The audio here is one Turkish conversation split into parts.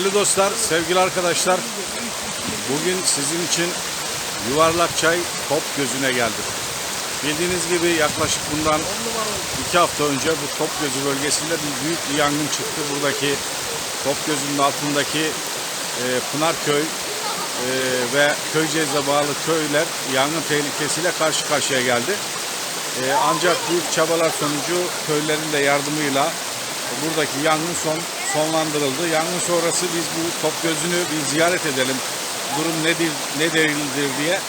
Değerli dostlar, sevgili arkadaşlar, bugün sizin için yuvarlak çay top gözüne geldim. Bildiğiniz gibi yaklaşık bundan iki hafta önce bu top gözü bölgesinde bir büyük bir yangın çıktı. Buradaki top gözünün altındaki e, Pınarköy e, ve Köyceğiz'e bağlı köyler yangın tehlikesiyle karşı karşıya geldi. E, ancak büyük çabalar sonucu köylerin de yardımıyla buradaki yangın son sonlandırıldı. Yangın sonrası biz bu top gözünü bir ziyaret edelim. Durum nedir, ne değildir diye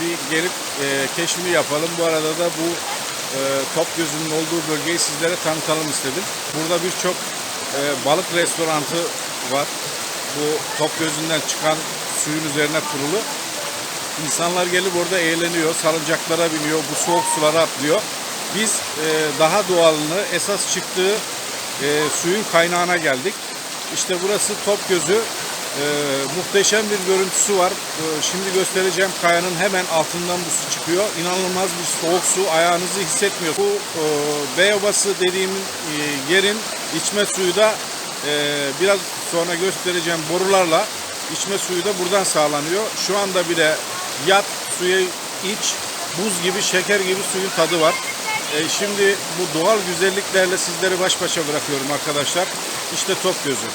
bir gelip e, keşfini yapalım. Bu arada da bu e, top gözünün olduğu bölgeyi sizlere tanıtalım istedim. Burada birçok e, balık restorantı var. Bu top gözünden çıkan suyun üzerine kurulu. İnsanlar gelip orada eğleniyor, salıncaklara biniyor, bu soğuk sulara atlıyor. Biz e, daha doğalını, esas çıktığı e, suyun kaynağına geldik. İşte burası top gözü. E, muhteşem bir görüntüsü var. E, şimdi göstereceğim kayanın hemen altından bu su çıkıyor. İnanılmaz bir soğuk su, ayağınızı hissetmiyor. Bu e, Beyobası dediğim e, yerin içme suyu da e, biraz sonra göstereceğim borularla içme suyu da buradan sağlanıyor. Şu anda bile yat suya iç, buz gibi, şeker gibi suyun tadı var. E, şimdi bu doğal güzelliklerle sizleri baş başa bırakıyorum arkadaşlar. İşte top gözü.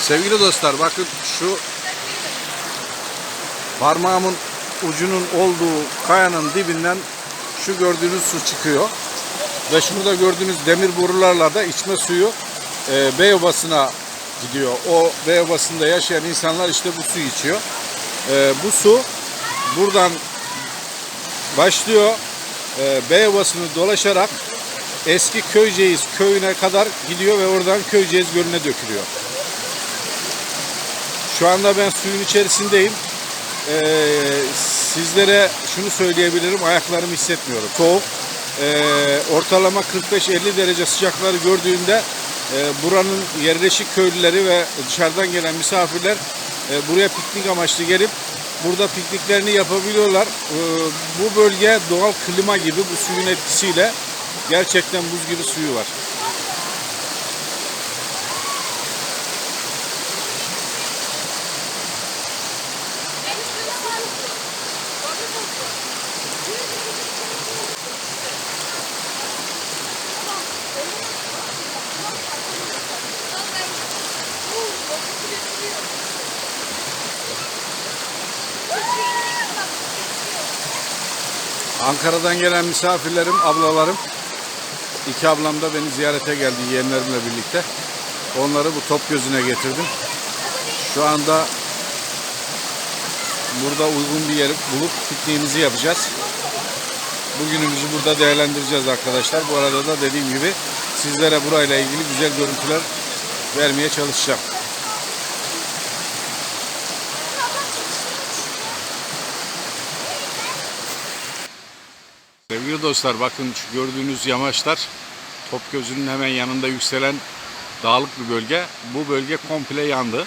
Sevgili dostlar bakın şu parmağımın ucunun olduğu kayanın dibinden şu gördüğünüz su çıkıyor. Ve şurada gördüğünüz demir borularla da içme suyu e, Beyobası'na gidiyor. O Beyobası'nda yaşayan insanlar işte bu suyu içiyor. E, bu su buradan başlıyor. E, Beyobası'nı dolaşarak eski Köyceğiz köyüne kadar gidiyor ve oradan Köyceğiz Gölü'ne dökülüyor. Şu anda ben suyun içerisindeyim. Ee, sizlere şunu söyleyebilirim. Ayaklarımı hissetmiyorum. Soğuk. Ee, ortalama 45-50 derece sıcakları gördüğünde e, buranın yerleşik köylüleri ve dışarıdan gelen misafirler e, buraya piknik amaçlı gelip burada pikniklerini yapabiliyorlar. Ee, bu bölge doğal klima gibi bu suyun etkisiyle gerçekten buz gibi suyu var. Ankara'dan gelen misafirlerim, ablalarım. İki ablam da beni ziyarete geldi yeğenlerimle birlikte. Onları bu top gözüne getirdim. Şu anda burada uygun bir yer bulup pikniğimizi yapacağız. Bugünümüzü burada değerlendireceğiz arkadaşlar. Bu arada da dediğim gibi sizlere burayla ilgili güzel görüntüler vermeye çalışacağım. Sevgili dostlar bakın şu gördüğünüz yamaçlar Topgözü'nün hemen yanında yükselen dağlık bir bölge. Bu bölge komple yandı.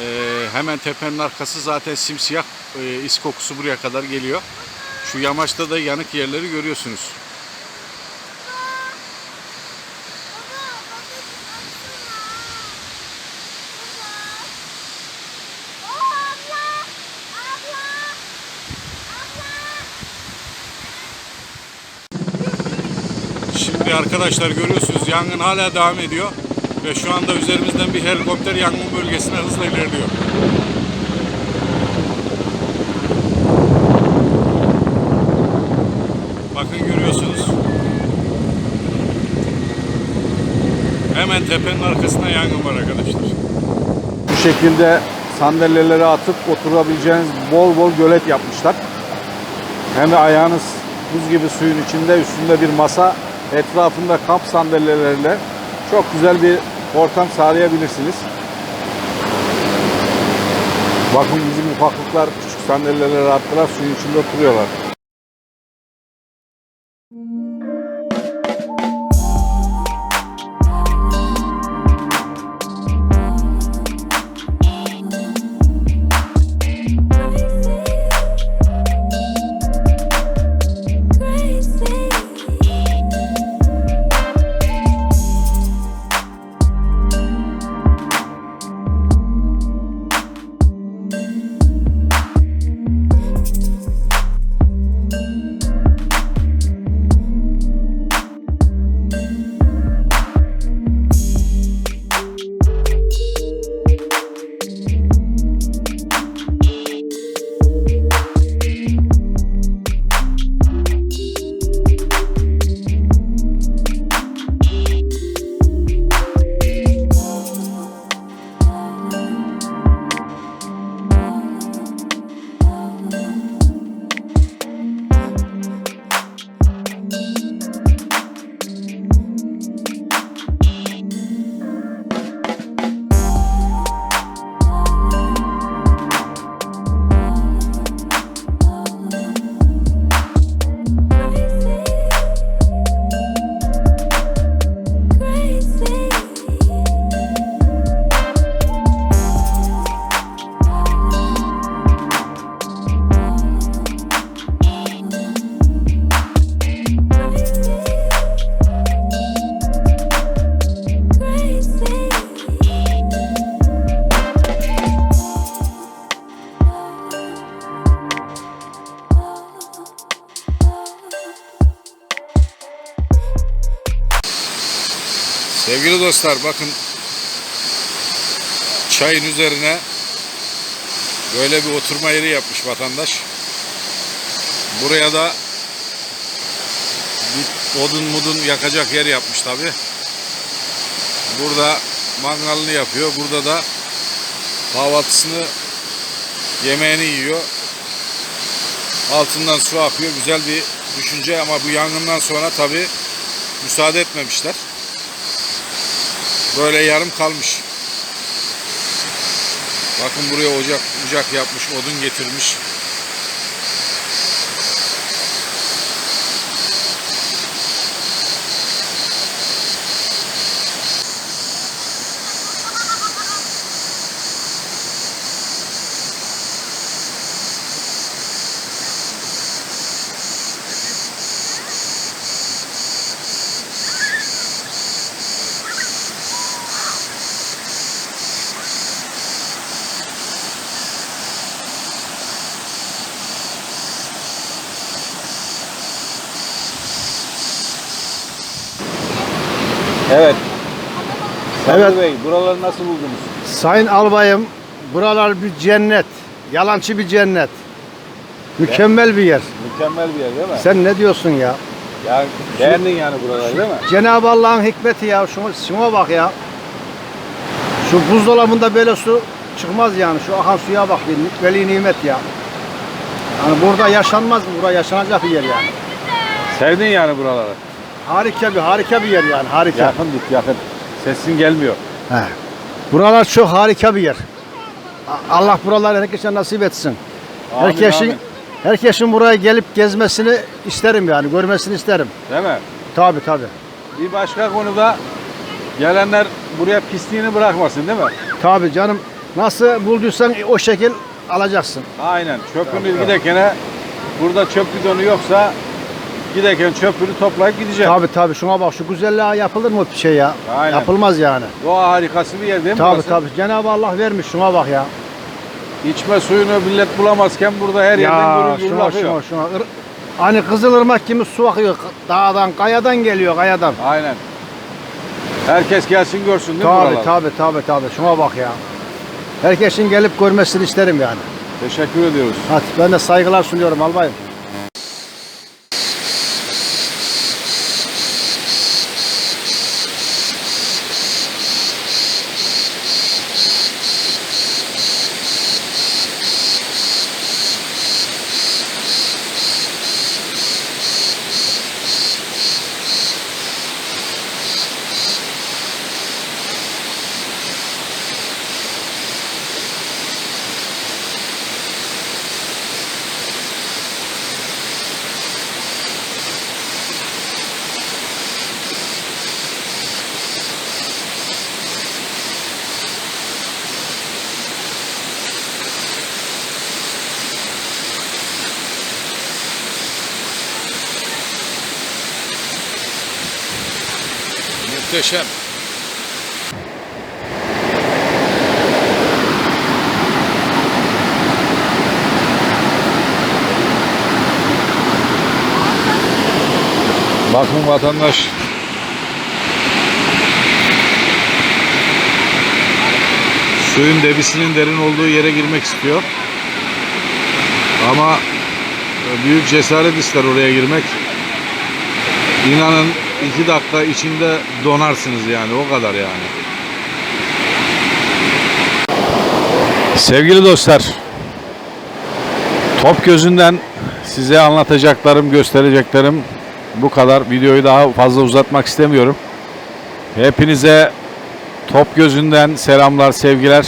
Ee, hemen tepenin arkası zaten simsiyah e, is kokusu buraya kadar geliyor. Şu yamaçta da yanık yerleri görüyorsunuz. Şimdi arkadaşlar görüyorsunuz yangın hala devam ediyor. Ve şu anda üzerimizden bir helikopter yangın bölgesine hızla ilerliyor. Bakın görüyorsunuz. Hemen tepenin arkasında yangın var arkadaşlar. Bu şekilde sandalyeleri atıp oturabileceğiniz bol bol gölet yapmışlar. Hem de ayağınız buz gibi suyun içinde üstünde bir masa etrafında kamp sandalyeleriyle çok güzel bir ortam sağlayabilirsiniz. Bakın bizim ufaklıklar küçük sandalyeleri attılar suyun içinde oturuyorlar. Sevgili dostlar bakın çayın üzerine böyle bir oturma yeri yapmış vatandaş. Buraya da bir odun mudun yakacak yer yapmış tabi. Burada mangalını yapıyor. Burada da kahvaltısını yemeğini yiyor. Altından su akıyor. Güzel bir düşünce ama bu yangından sonra tabi müsaade etmemişler. Böyle yarım kalmış. Bakın buraya ocak ocak yapmış, odun getirmiş. Evet. Evet. Bey, buraları nasıl buldunuz? Sayın albayım, buralar bir cennet. Yalancı bir cennet. Mükemmel bir yer. Mükemmel bir yer değil mi? Sen ne diyorsun ya? Yani beğendin yani buraları değil mi? Cenab-ı Allah'ın hikmeti ya. Şuna, şuna bak ya. Şu buzdolabında böyle su çıkmaz yani. Şu akan suya bak. Veli nimet ya. Yani burada yaşanmaz mı? Burası yaşanacak bir yer yani. Sevdin yani buraları. Harika bir harika bir yer yani. Harika. Yakın git yakın. Sesin gelmiyor. He. Buralar çok harika bir yer. Allah buraları herkese nasip etsin. Amin, herkesin amin. herkesin buraya gelip gezmesini isterim yani. Görmesini isterim. Değil mi? Tabi tabi. Bir başka konuda gelenler buraya pisliğini bırakmasın değil mi? Tabi canım. Nasıl bulduysan o şekil alacaksın. Aynen. Tabii, tabii. giderken burada çöp bidonu yoksa giderken çöpünü toplayıp gidecek. Tabi tabi. Şuna bak şu güzelliğe yapılır mı bir şey ya? Aynen. Yapılmaz yani. Doğa harikası bir yer değil mi Tabi burası? tabi. Cenab-ı Allah vermiş şuna bak ya. İçme suyunu millet bulamazken burada her yerden ya gürül gürül şuna akıyor. şuna şuna. Ir- Hani Kızılırmak gibi su akıyor. Dağdan, kayadan geliyor kayadan. Aynen. Herkes gelsin görsün değil mi Tabi buraları? tabi tabi tabi. Şuna bak ya. Herkesin gelip görmesini isterim yani. Teşekkür ediyoruz. Hadi ben de saygılar sunuyorum albayım. Muhteşem. Bakın vatandaş suyun debisinin derin olduğu yere girmek istiyor. Ama büyük cesaret ister oraya girmek. İnanın iki dakika içinde donarsınız yani o kadar yani. Sevgili dostlar, top gözünden size anlatacaklarım, göstereceklerim bu kadar. Videoyu daha fazla uzatmak istemiyorum. Hepinize top gözünden selamlar, sevgiler.